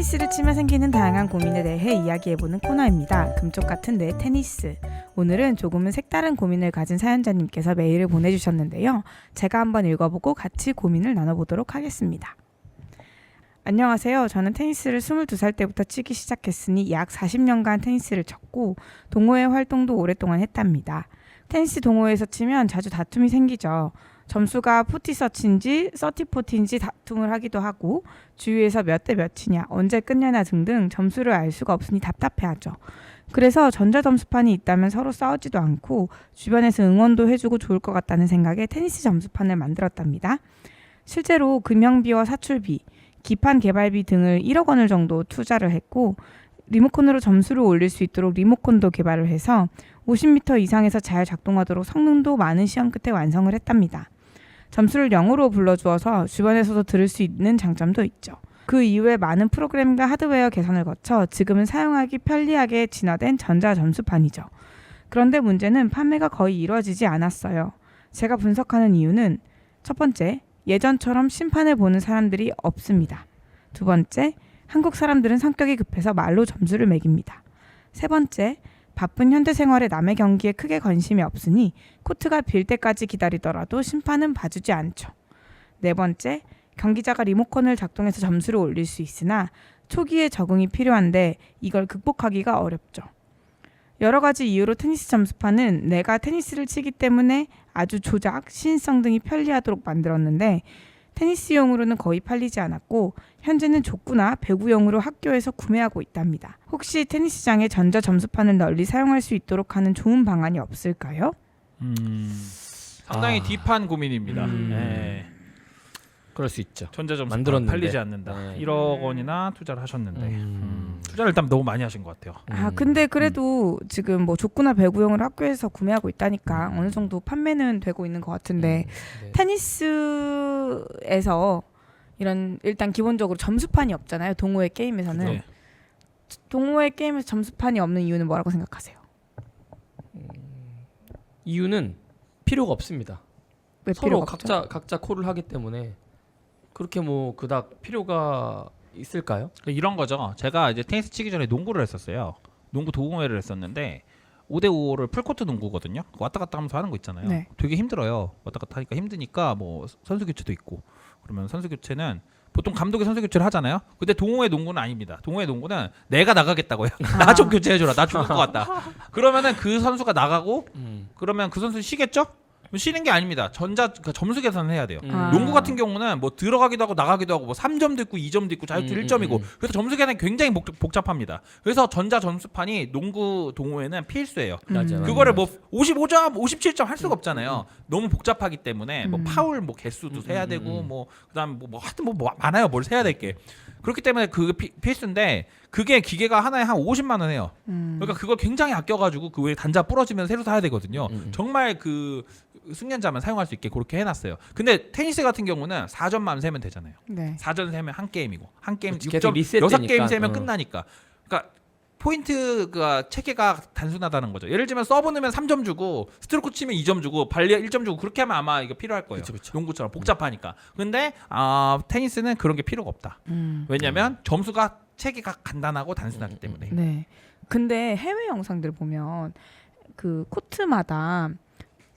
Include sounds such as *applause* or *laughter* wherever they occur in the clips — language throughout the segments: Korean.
테니스를 치며 생기는 다양한 고민에 대해 이야기해보는 코너입니다. 금쪽 같은 내 테니스. 오늘은 조금은 색다른 고민을 가진 사연자님께서 메일을 보내주셨는데요. 제가 한번 읽어보고 같이 고민을 나눠보도록 하겠습니다. 안녕하세요. 저는 테니스를 22살 때부터 치기 시작했으니 약 40년간 테니스를 쳤고 동호회 활동도 오랫동안 했답니다. 테니스 동호회에서 치면 자주 다툼이 생기죠. 점수가 포티 서치인지 서티 포티인지 다툼을 하기도 하고 주위에서 몇 대 몇이냐 언제 끝냐나 등등 점수를 알 수가 없으니 답답해하죠. 그래서 전자점수판이 있다면 서로 싸우지도 않고 주변에서 응원도 해주고 좋을 것 같다는 생각에 테니스 점수판을 만들었답니다. 실제로 금형비와 사출비, 기판 개발비 등을 1억 원을 정도 투자를 했고 리모컨으로 점수를 올릴 수 있도록 리모컨도 개발을 해서 50m 이상에서 잘 작동하도록 성능도 많은 시험 끝에 완성을 했답니다. 점수를 0으로 불러주어서 주변에서도 들을 수 있는 장점도 있죠. 그 이후에 많은 프로그램과 하드웨어 개선을 거쳐 지금은 사용하기 편리하게 진화된 전자 점수판이죠. 그런데 문제는 판매가 거의 이루어지지 않았어요. 제가 분석하는 이유는 첫 번째, 예전처럼 심판을 보는 사람들이 없습니다. 두 번째, 한국 사람들은 성격이 급해서 말로 점수를 매깁니다. 세 번째, 바쁜 현대 생활에 남의 경기에 크게 관심이 없으니 코트가 빌 때까지 기다리더라도 심판은 봐주지 않죠. 네 번째, 경기자가 리모컨을 작동해서 점수를 올릴 수 있으나 초기에 적응이 필요한데 이걸 극복하기가 어렵죠. 여러 가지 이유로 테니스 점수판은 내가 테니스를 치기 때문에 아주 조작, 시인성 등이 편리하도록 만들었는데 테니스용으로는 거의 팔리지 않았고 현재는 족구나 배구용으로 학교에서 구매하고 있답니다. 혹시 테니스장에 전자 점수판을 널리 사용할 수 있도록 하는 좋은 방안이 없을까요? 음, 상당히 아. 딥한 고민입니다. 음. 네. 그럴 수 있죠. 전자점수 만들었는데. 팔리지 않는다. 네. 1억 원이나 투자를 하셨는데 음. 음, 투자를 일단 너무 많이 하신 것 같아요. 아 음. 근데 그래도 지금 뭐 족구나 배구용을 학교에서 구매하고 있다니까 음. 어느 정도 판매는 되고 있는 것 같은데 네. 테니스 에서 이런 일단 기본적으로 점수판이 없잖아요 동호회 게임에서는 네. 동호회 게임에서 점수판이 없는 이유는 뭐라고 생각하세요? 이유는 필요가 없습니다. 왜 서로 필요가 없죠? 각자 각자 콜을 하기 때문에 그렇게 뭐 그닥 필요가 있을까요? 이런 거죠. 제가 이제 테니스 치기 전에 농구를 했었어요. 농구 동호회를 했었는데 5대 5를 풀코트 농구거든요. 왔다 갔다 하면서 하는 거 있잖아요. 네. 되게 힘들어요. 왔다 갔다 하니까 힘드니까 뭐 선수 교체도 있고 그러면 선수 교체는 보통 감독이 선수 교체를 하잖아요. 근데 동호회 농구는 아닙니다. 동호회 농구는 내가 나가겠다고요. *laughs* 나 좀 교체해줘라. 나 죽을 것 같다. *laughs* 그러면은 그 선수가 나가고 음. 그러면 그 선수 쉬겠죠? 쉬는 게 아닙니다. 전자 그 점수 계산을 해야 돼요. 음. 아. 농구 같은 경우는 뭐 들어가기도 하고 나가기도 하고 뭐 3점도 있고 2점도 있고 자유투 음, 1점이고 음, 음. 그래서 점수 계산이 굉장히 복, 복잡합니다. 그래서 전자 점수판이 농구 동호회는 필수예요. 맞아, 맞아. 그거를 뭐 55점, 57점 할 수가 없잖아요. 너무 복잡하기 때문에 뭐 음. 파울 뭐 개수도 음, 세야 음, 되고 음. 뭐 그다음 뭐, 뭐 하여튼 뭐, 뭐 많아요. 뭘 세야 될 게. 그렇기 때문에 그게 피- 필수인데 그게 기계가 하나에 한 50만 원 해요. 음. 그러니까 그걸 굉장히 아껴 가지고 그 외에 단자 부러지면 새로 사야 되거든요. 음, 음. 정말 그 숙련자만 사용할 수 있게 그렇게 해놨어요. 근데 테니스 같은 경우는 4점만 세면 되잖아요. 네. 4점 세면 한 게임이고 한 게임 그치, 계속 6점 리셋되니까. 6게임 세면 어. 끝나니까. 그러니까 포인트가 체계가 단순하다는 거죠. 예를 들면 서브 넣으면 3점 주고 스트로크 치면 2점 주고 발리 1점 주고 그렇게 하면 아마 이거 필요할 거예요. 그쵸, 그쵸. 농구처럼 복잡하니까. 근데 아 테니스는 그런 게 필요가 없다. 음. 왜냐면 점수가 체계가 간단하고 단순하기 음, 음, 때문에. 네. 근데 해외 영상들 보면 그 코트마다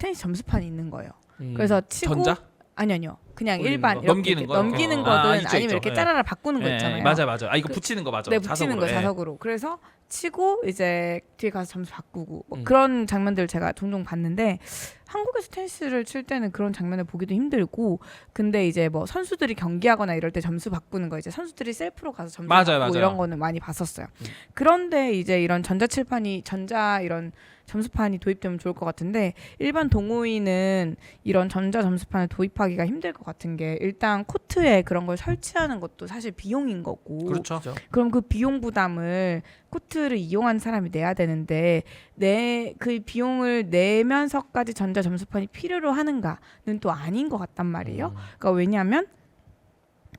테니스 점수판이 있는 거예요. 음. 그래서 치고 전자? 아니 아니요. 그냥 올리는 일반 거? 이렇게 넘기는 이렇게 거? 넘기는 어. 거든 아, 있죠, 아니면 있죠. 이렇게 예. 짜라라 바꾸는 거 예, 있잖아요. 맞아 맞아. 아 이거 그- 붙이는 거 맞아. 네, 붙이는 자석으로. 거 예. 자석으로. 그래서 치고 이제 뒤에 가서 점수 바꾸고 뭐 음. 그런 장면들 제가 종종 봤는데 한국에서 테니스를 칠 때는 그런 장면을 보기도 힘들고 근데 이제 뭐 선수들이 경기하거나 이럴 때 점수 바꾸는 거 이제 선수들이 셀프로 가서 점수 맞아요, 바꾸고 맞아요. 이런 거는 많이 봤었어요. 음. 그런데 이제 이런 전자칠판이 전자 이런 점수판이 도입되면 좋을 것 같은데 일반 동호인은 이런 전자 점수판을 도입하기가 힘들 것 같은 게 일단 코트에 그런 걸 설치하는 것도 사실 비용인 거고 그렇죠. 그렇죠. 그럼 그 비용 부담을 코트를 이용한 사람이 내야 되는데 내 그 비용을 내면서까지 전자 점수판이 필요로 하는가는 또 아닌 것 같단 말이에요. 음. 그러니까 왜냐하면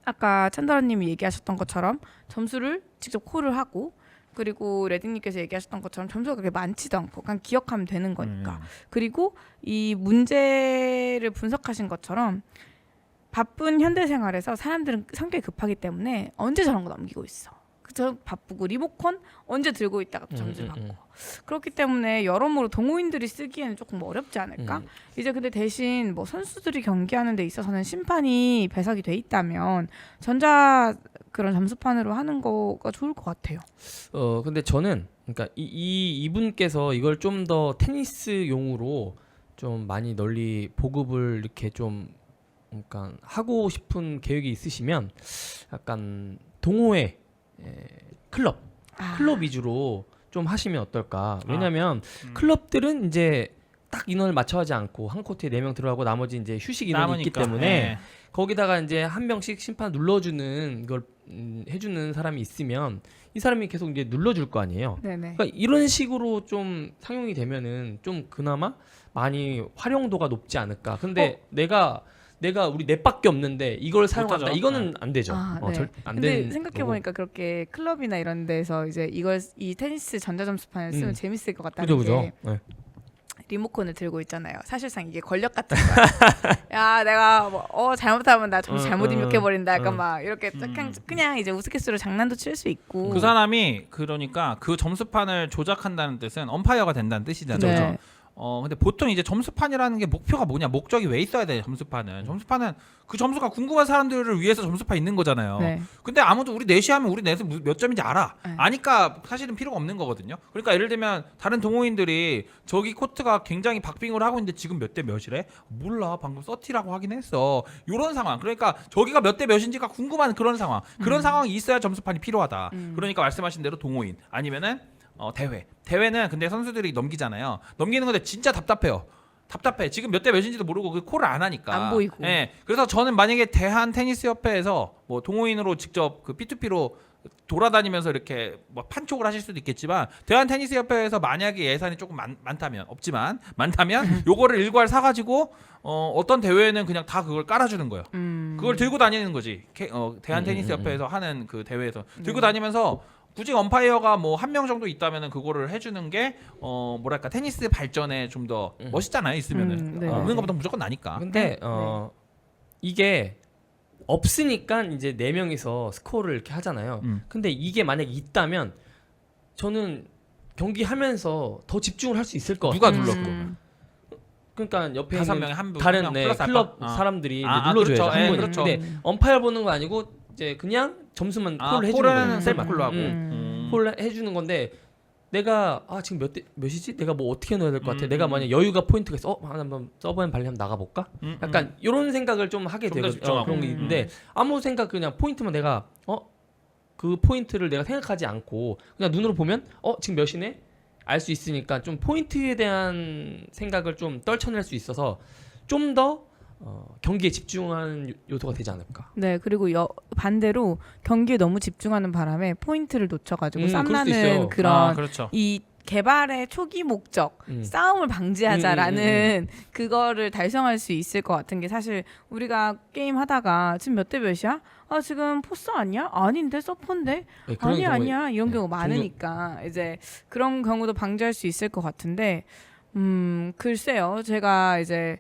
아까 찬다라님이 얘기하셨던 것처럼 점수를 직접 콜을 하고 그리고 레딩님께서 얘기하셨던 것처럼 점수가 그렇게 많지도 않고 그냥 기억하면 되는 거니까 음. 그리고 이 문제를 분석하신 것처럼 바쁜 현대 생활에서 사람들은 성격이 급하기 때문에 언제 저런 거 넘기고 있어. 그저 바쁘고 리모컨 언제 들고 있다가 또 음, 점수 음, 받고 음. 그렇기 때문에 여러모로 동호인들이 쓰기에는 조금 어렵지 않을까? 음. 이제 근데 대신 뭐 선수들이 경기하는 데 있어서는 심판이 배석이 돼 있다면 전자 그런 점수판으로 하는 거가 좋을 것 같아요. 어 근데 저는 그러니까 이, 이 이분께서 이걸 좀 더 테니스 용으로 좀 많이 널리 보급을 이렇게 좀 그러니까 하고 싶은 계획이 있으시면 약간 동호회 에, 클럽 아, 클럽 위주로 좀 하시면 어떨까? 왜냐면 음. 클럽들은 이제 딱 인원을 맞춰하지 않고 한 코트에 네 명 들어가고 나머지 이제 휴식 인원이 있기 남으니까. 때문에 예. 거기다가 이제 한 명씩 심판 눌러주는 걸 음, 해주는 사람이 있으면 이 사람이 계속 이제 눌러줄 거 아니에요. 네네. 그러니까 이런 식으로 좀 상용이 되면은 좀 그나마 많이 활용도가 높지 않을까. 근데 내가 내가 우리 넷밖에 없는데 이걸 사용한다. 못하죠. 이거는 안 되죠. 아, 어, 네. 절, 안 근데 되는 생각해. 보니까 그렇게 클럽이나 이런 데서 이제 이걸 이 테니스 전자점수판을 쓰면 음. 재밌을 것 같다는 그죠 그죠. 게 네. 리모컨을 들고 있잖아요. 사실상 이게 권력 같은 거야. *laughs* 야, 내가 뭐, 어 잘못하면 나 점수 어, 잘못 어, 입력해 버린다. 약간 어. 막 이렇게 음. 그냥 그냥 이제 우스갯소리로 장난도 칠 수 있고. 그 사람이 그러니까 그 점수판을 조작한다는 뜻은 엄파이어가 된다는 뜻이잖아요. 네. 어 근데 보통 이제 점수판이라는 게 목표가 뭐냐 목적이 왜 있어야 돼 점수판은 점수판은 그 점수가 궁금한 사람들을 위해서 점수판 있는 거잖아요. 네. 근데 아무도 우리 넷이 하면 우리 무- 몇 점인지 알아. 네. 아니까 사실은 필요가 없는 거거든요. 그러니까 예를 들면 다른 동호인들이 저기 코트가 굉장히 박빙을 하고 있는데 지금 몇 대 몇이래? 몰라. 방금 서티라고 하긴 했어. 요런 상황. 그러니까 저기가 몇 대 몇인지가 궁금한 그런 상황. 그런 상황이 있어야 점수판이 필요하다. 음. 그러니까 말씀하신 대로 동호인 아니면은 어, 대회. 대회는 근데 선수들이 넘기잖아요. 넘기는 건데 진짜 답답해요. 답답해. 지금 몇 대 몇인지도 모르고 그 콜을 안 하니까. 안 보이고. 예. 그래서 저는 만약에 대한 테니스 협회에서 뭐 동호인으로 직접 그 P2P로 돌아다니면서 이렇게 뭐 판촉을 하실 수도 있겠지만 대한 테니스 협회에서 만약에 예산이 조금 많, 많다면 없지만 많다면 *laughs* 요거를 일괄 사가지고 어, 어떤 대회는 그냥 다 그걸 깔아주는 거예요. 음. 그걸 들고 다니는 거지. 케- 어, 대한 음, 테니스 음, 협회에서 하는 그 대회에서 네. 들고 다니면서 굳이 엄파이어가 뭐 한 명 정도 있다면은 그거를 해주는 게 어 뭐랄까 테니스 발전에 좀 더 음. 멋있잖아요 있으면은 음, 네. 없는 것보다 무조건 나니까. 근데 어 이게 없으니까 이제 네 명이서 스코어를 이렇게 하잖아요. 음. 근데 이게 만약 에 있다면 저는 경기하면서 더 집중을 할 수 있을 것 누가 같아요. 눌렀고? 음. 그러니까 옆에 다섯 있는 명에 한 분, 다른 한명 네, 클럽? 아. 사람들이 이제 아, 아, 눌러줘야죠 그렇죠. 한 예, 분. 그렇죠. 근데 엄파이어 보는 거 아니고 이제 그냥 점수만 아, 콜을 해주는 콜은 거예요. 셀프 음. 콜로 하고. 음. 음. 콜 해주는 건데 내가 아 지금 몇 대 몇이지? 내가 뭐 어떻게 넣어야 될 것 같아? 음, 내가 음. 만약 여유가 포인트가 있어, 어 한번 서브앤 발리 한번 나가볼까? 음, 약간 이런 생각을 좀 하게 좀더 되거든요. 집중하고. 어, 그런 게 음. 있는데 아무 생각 그냥 포인트만 내가 어 그 포인트를 내가 생각하지 않고 그냥 눈으로 보면 어 지금 몇이네 알 수 있으니까 좀 포인트에 대한 생각을 좀 떨쳐낼 수 있어서 좀더 어, 경기에 집중하는 요- 요소가 되지 않을까. 네, 그리고 여, 반대로 경기에 너무 집중하는 바람에 포인트를 놓쳐가지고 음, 그럴 수도 쌈나는 있어요. 그런 아, 그렇죠. 이 개발의 초기 목적 음. 싸움을 방지하자라는 음, 그거를 달성할 수 있을 것 같은 게 사실 우리가 게임 하다가 지금 몇 대 몇이야? 아 지금 포스 아니야? 아닌데 서퍼인데? 네, 그런 경우에- 아니야 이런 네, 경우 종종- 많으니까 이제 그런 경우도 방지할 수 있을 것 같은데 음 글쎄요 제가 이제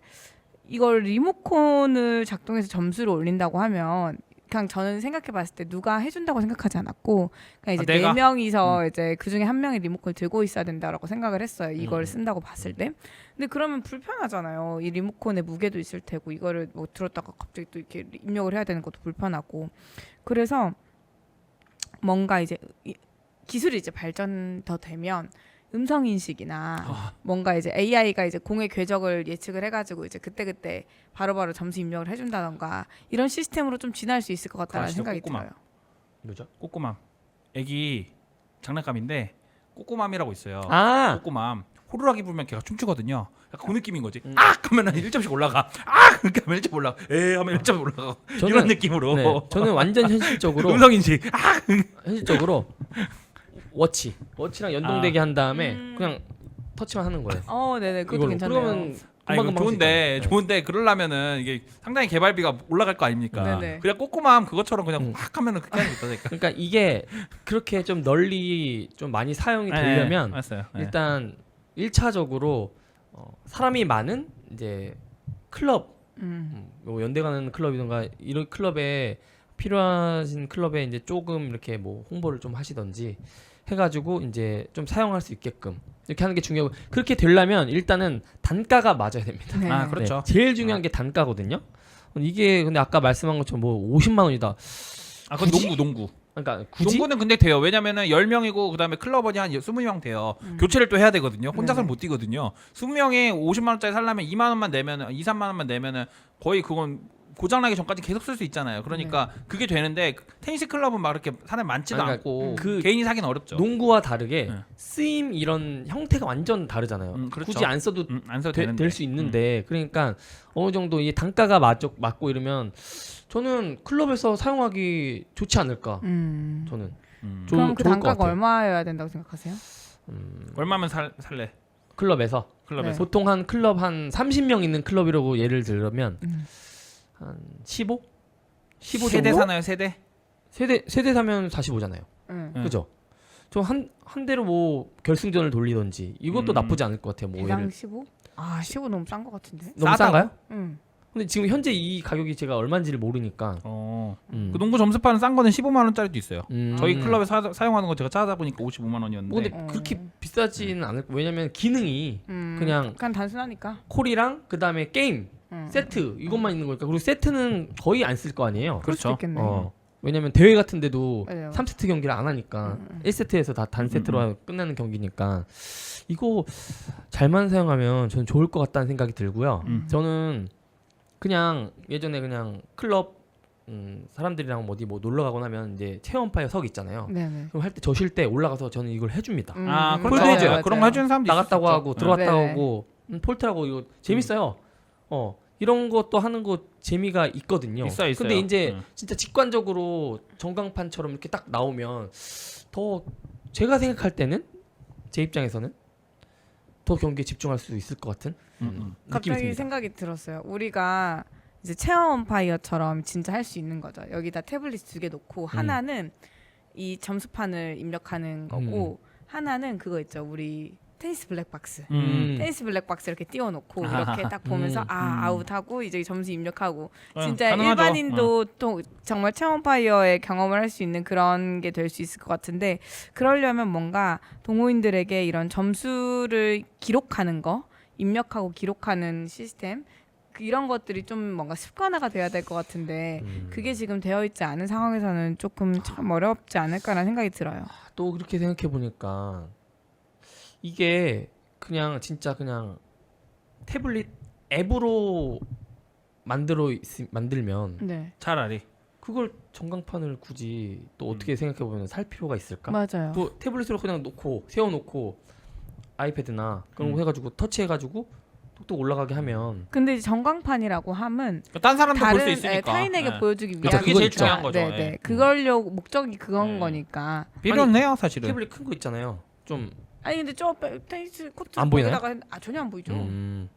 이걸 리모컨을 작동해서 점수를 올린다고 하면 그냥 저는 생각해 봤을 때 누가 해준다고 생각하지 않았고 그냥 이제 아, 내가? 네 명이서 이제 그 중에 한 명이 리모컨을 들고 있어야 된다라고 생각을 했어요 이걸 음. 쓴다고 봤을 때 근데 그러면 불편하잖아요 이 리모컨에 무게도 있을 테고 이거를 뭐 들었다가 갑자기 또 이렇게 입력을 해야 되는 것도 불편하고 그래서 뭔가 이제 이- 기술이 이제 발전 더 되면 음성 인식이나 아. 뭔가 이제 AI가 이제 공의 궤적을 예측을 해가지고 이제 그때 그때 바로바로 점수 입력을 해준다던가 이런 시스템으로 좀 진화할 수 있을 것 같다는 아시죠? 생각이 꼬꼬마. 들어요. 뭐죠? 꼬꼬맘. 애기 장난감인데 꼬꼬맘이라고 있어요. 아 꼬꼬맘. 호루라기 불면 걔가 춤추거든요. 약간 그 느낌인 거지. 음. 아! 하면은 1점씩 올라가. 아! 그러니까 하면 1점 올라가. 에 하면 1점 올라가. 저는- 이런 느낌으로. 네, 저는 완전 현실적으로 음성 인식. 아! 현실적으로 워치 워치랑 연동되게 한 다음에 음. 그냥 터치만 하는 거예요. 어, 네네, 그것도 이걸로. 괜찮네요. 그러면 아니 금방 그 금방 좋은데 좋은데 그러려면은 이게 상당히 개발비가 올라갈 거 아닙니까? 네네. 그냥 꼬꼬맘 그것처럼 그냥 음. 확 하면은 그렇게 하는 게 있다니까. *laughs* 그러니까 이게 그렇게 좀 널리 좀 많이 사용이 되려면 네. 네. 일단 1차적으로 어, 사람이 많은 이제 클럽 음. 음, 뭐 연대 가는 클럽이던가 이런 클럽에 필요하신 클럽에 이제 조금 이렇게 뭐 홍보를 좀 하시던지 해가지고 이제 좀 사용할 수 있게끔 이렇게 하는 게 중요하고 그렇게 되려면 일단은 단가가 맞아야 됩니다. 네. 아, 그렇죠. 네, 제일 중요한 게 단가거든요. 이게 근데 아까 말씀한 것처럼 뭐 50만 원이다. 아, 그건 농구 농구. 그러니까 굳이 농구는 근데 돼요. 왜냐면은 10명이고 그다음에 클럽원이 한 20명 돼요. 교체를 또 해야 되거든요. 혼자서는 음. 네네. 못 뛰거든요. 20명이 50만 원짜리 살려면 2만 원만 내면은 2, 3만 원만 내면은 거의 그건 고장 나기 전까지 계속 쓸 수 있잖아요. 그러니까 그게 되는데 테니스 클럽은 막 이렇게 사람 많지도 아니, 않고 그 개인이 사기는 어렵죠. 농구와 다르게 네. 쓰임 이런 형태가 완전 다르잖아요. 음, 그렇죠. 굳이 안 써도 음, 안 써도 되는데. 될 수 있는데 그러니까 어느 정도 이 단가가 맞, 맞고 이러면 저는 클럽에서 사용하기 좋지 않을까. 음. 저는 음. 좋- 그럼 그 좋을 것 단가가 같아요. 얼마여야 된다고 생각하세요? 음, 얼마면 살, 살래? 클럽에서 클럽에서. 보통 한 클럽 한 30명 있는 클럽이라고 예를 들면 음. 한 15? 15 세대? 사나요? 세대? 세대 세대 사면 45잖아요. 응. 네. 그죠? 좀 한 한 대로 뭐 결승전을 돌리던지 이것도 음. 나쁘지 않을 것 같아요. 뭐 대당 예를 15? 아 15 너무 싼 것 같은데. 너무 싸다고? 싼가요? 응. 근데 지금 현재 이 가격이 제가 얼마인지를 모르니까. 어. 음. 그 농구 점수판은 싼 거는 15만 원짜리도 있어요. 음. 저희 클럽에 사, 사용하는 거 제가 찾아보니까 55만 원이었는데. 뭐 근데 어. 그렇게 비싸지는 않을 왜냐면 기능이 음. 그냥 그냥 단순하니까. 콜이랑 그 다음에 게임 응. 세트 이것만 있는 거니까 그리고 세트는 거의 안 쓸 거 아니에요. 그럴 수도 그렇죠. 있겠네. 어. 왜냐면 대회 같은 데도 맞아요. 3세트 경기를 안 하니까 음, 음. 1세트에서 다 단 세트로 음, 끝나는 경기니까 이거 잘만 사용하면 저는 좋을 것 같다는 생각이 들고요. 음. 저는 그냥 예전에 그냥 클럽 음, 사람들이랑 어디 뭐 놀러 가거나 하면 이제 체험파이어 석 있잖아요. 네네. 그럼 할 때 저쉴 때 올라가서 저는 이걸 해줍니다. 음, 아, 음, 그런 거 맞아요. 맞아요. 그런 거 해주는 사람도 나갔다고 있었죠. 하고 네. 들어왔다고 네. 하고 음, 폴트라고 이거 재밌어요. 어 이런 것도 하는 거 재미가 있거든요. 있어요, 있어요. 근데 이제 음. 진짜 직관적으로 전광판처럼 이렇게 딱 나오면 더 제가 생각할 때는 제 입장에서는 더 경기에 집중할 수 있을 것 같은 음, 음, 음. 느낌이 갑자기 듭니다. 생각이 들었어요. 우리가 이제 체험 파이어처럼 진짜 할 수 있는 거죠. 여기다 태블릿 두개 음. 놓고 하나는 이 점수판을 입력하는 거고 하나는 그거 있죠. 우리 테니스 블랙박스. 음. 테니스 블랙박스 이렇게 띄워놓고 아하하. 이렇게 딱 보면서 음, 아 음. 아웃하고 이제 점수 입력하고 어, 진짜 가능하죠. 일반인도 또 정말 체험 파이어의 경험을 할 수 있는 그런 게 될 수 있을 것 같은데 그러려면 뭔가 동호인들에게 이런 점수를 기록하는 거 입력하고 기록하는 시스템 그 이런 것들이 좀 뭔가 습관화가 돼야 될 것 같은데 음. 그게 지금 되어 있지 않은 상황에서는 조금 참 어렵지 않을까라는 생각이 들어요. 또 그렇게 생각해 보니까 이게 그냥 진짜 그냥 태블릿 앱으로 만들어 있, 만들면 네, 차라리. 그걸 전광판을 굳이 또 어떻게 생각해 보면 살 필요가 있을까? 맞아요. 또 태블릿으로 그냥 놓고 세워 놓고 아이패드나 그런 거 음. 해가지고 터치해 가지고 톡톡 올라가게 하면 근데 이제 전광판이라고 함은 딴 사람도 볼 수 다른 있으니까. 예, 타인에게 네. 보여주기 위한 그게 제일 거니까. 중요한 거죠. 네, 네. 예. 그걸로 목적이 그건 네. 거니까. 필요는 해요, 사실은. 태블릿 큰 거 있잖아요. 좀 아니 근데 저 빼- 테니스 코트 안 보이나요? 거기다가 했- 아 전혀 안 보이죠. 음,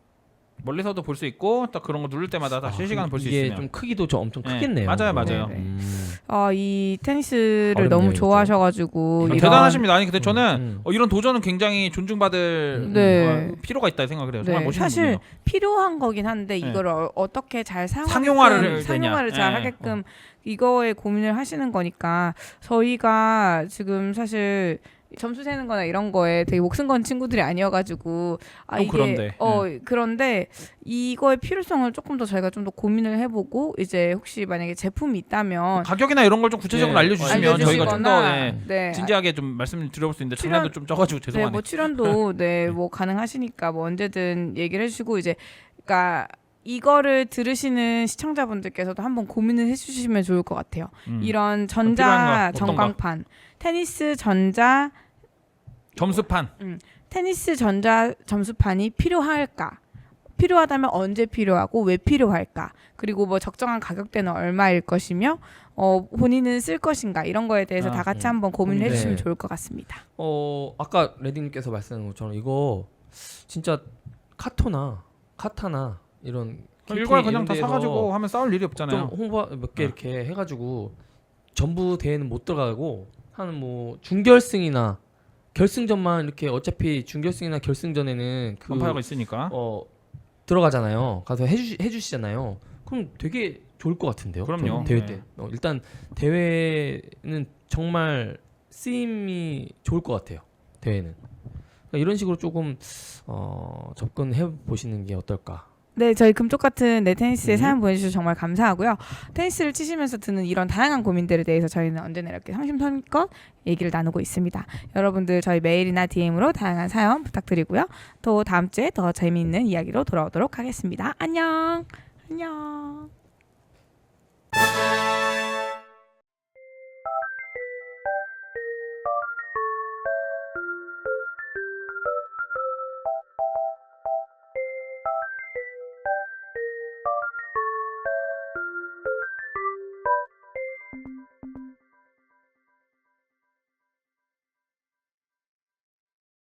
멀리서도 볼 수 있고 딱 그런 거 누를 때마다 다 아, 실시간 볼 수 이게 있으면. 좀 크기도 좀 엄청 네, 크겠네요. 맞아요, 맞아요. 네, 네. 음. 아, 이 테니스를 어렵네요, 너무 이거. 좋아하셔가지고 아, 이런 대단하십니다. 아니 근데 저는 음. 어, 이런 도전은 굉장히 존중받을 네. 어, 필요가 있다 생각을 해요. 정말 네, 멋있는 사실 분이에요. 필요한 거긴 한데 네. 이걸 어, 어떻게 잘 사용하게끔 상용화를 상용화를 되냐. 잘 네. 하게끔 이거에 고민을 하시는 거니까 저희가 지금 사실 점수 세는 거나 이런 거에 되게 목숨 건 친구들이 아니어가지고 아좀 이게 그런데, 어 그런데 이거의 필요성을 조금 더 저희가 좀 더 고민을 해보고 이제 혹시 만약에 제품이 있다면 가격이나 이런 걸 좀 구체적으로 네, 알려주시면 저희가 좀더 알려주시거나, 네, 네, 진지하게 좀 말씀을 드려볼 수 있는데 출연- 장난도 좀 네, 죄송하네요. 뭐 출연도 *laughs* 네, 뭐 가능하시니까 뭐 언제든 얘기를 해주시고 이제 그러니까 이거를 들으시는 시청자분들께서도 한번 고민을 해주시면 좋을 것 같아요. 음. 이런 필요한 전자 전광판, 테니스 전자 점수판. 테니스 전자 점수판이 필요할까? 필요하다면 언제 필요하고 왜 필요할까? 그리고 뭐 적정한 가격대는 얼마일 것이며 어, 본인은 쓸 것인가 이런 거에 대해서 아, 다 같이 음. 한번 고민을 네. 해주시면 좋을 것 같습니다. 어 아까 레디님께서 말씀하신 것처럼 이거 진짜 카토나 카타나 이런 캠핑 그냥 다 사가지고 하면 싸울 일이 좀 없잖아요. 홍보 몇개 어. 이렇게 해가지고 전부 대회는 못 들어가고 한뭐 준결승이나 결승전만 이렇게 어차피 준결승이나 결승전에는 그 럼파이어가 있으니까. 어 들어가잖아요. 가서 해주 해주시잖아요. 그럼 되게 좋을 것 같은데요. 그럼요. 대회 네. 때 어, 일단 대회는 정말 쓰임이 좋을 것 같아요. 대회는 그러니까 이런 식으로 조금 어, 접근해 보시는 게 어떨까. 네, 저희 금쪽 같은 네 테니스에 음. 사연 보내주셔서 정말 감사하고요. 테니스를 치시면서 드는 이런 다양한 고민들에 대해서 저희는 언제나 이렇게 성심성의껏 얘기를 나누고 있습니다. 여러분들 저희 메일이나 DM으로 다양한 사연 부탁드리고요. 또 다음 주에 더 재미있는 이야기로 돌아오도록 하겠습니다. 안녕. 안녕.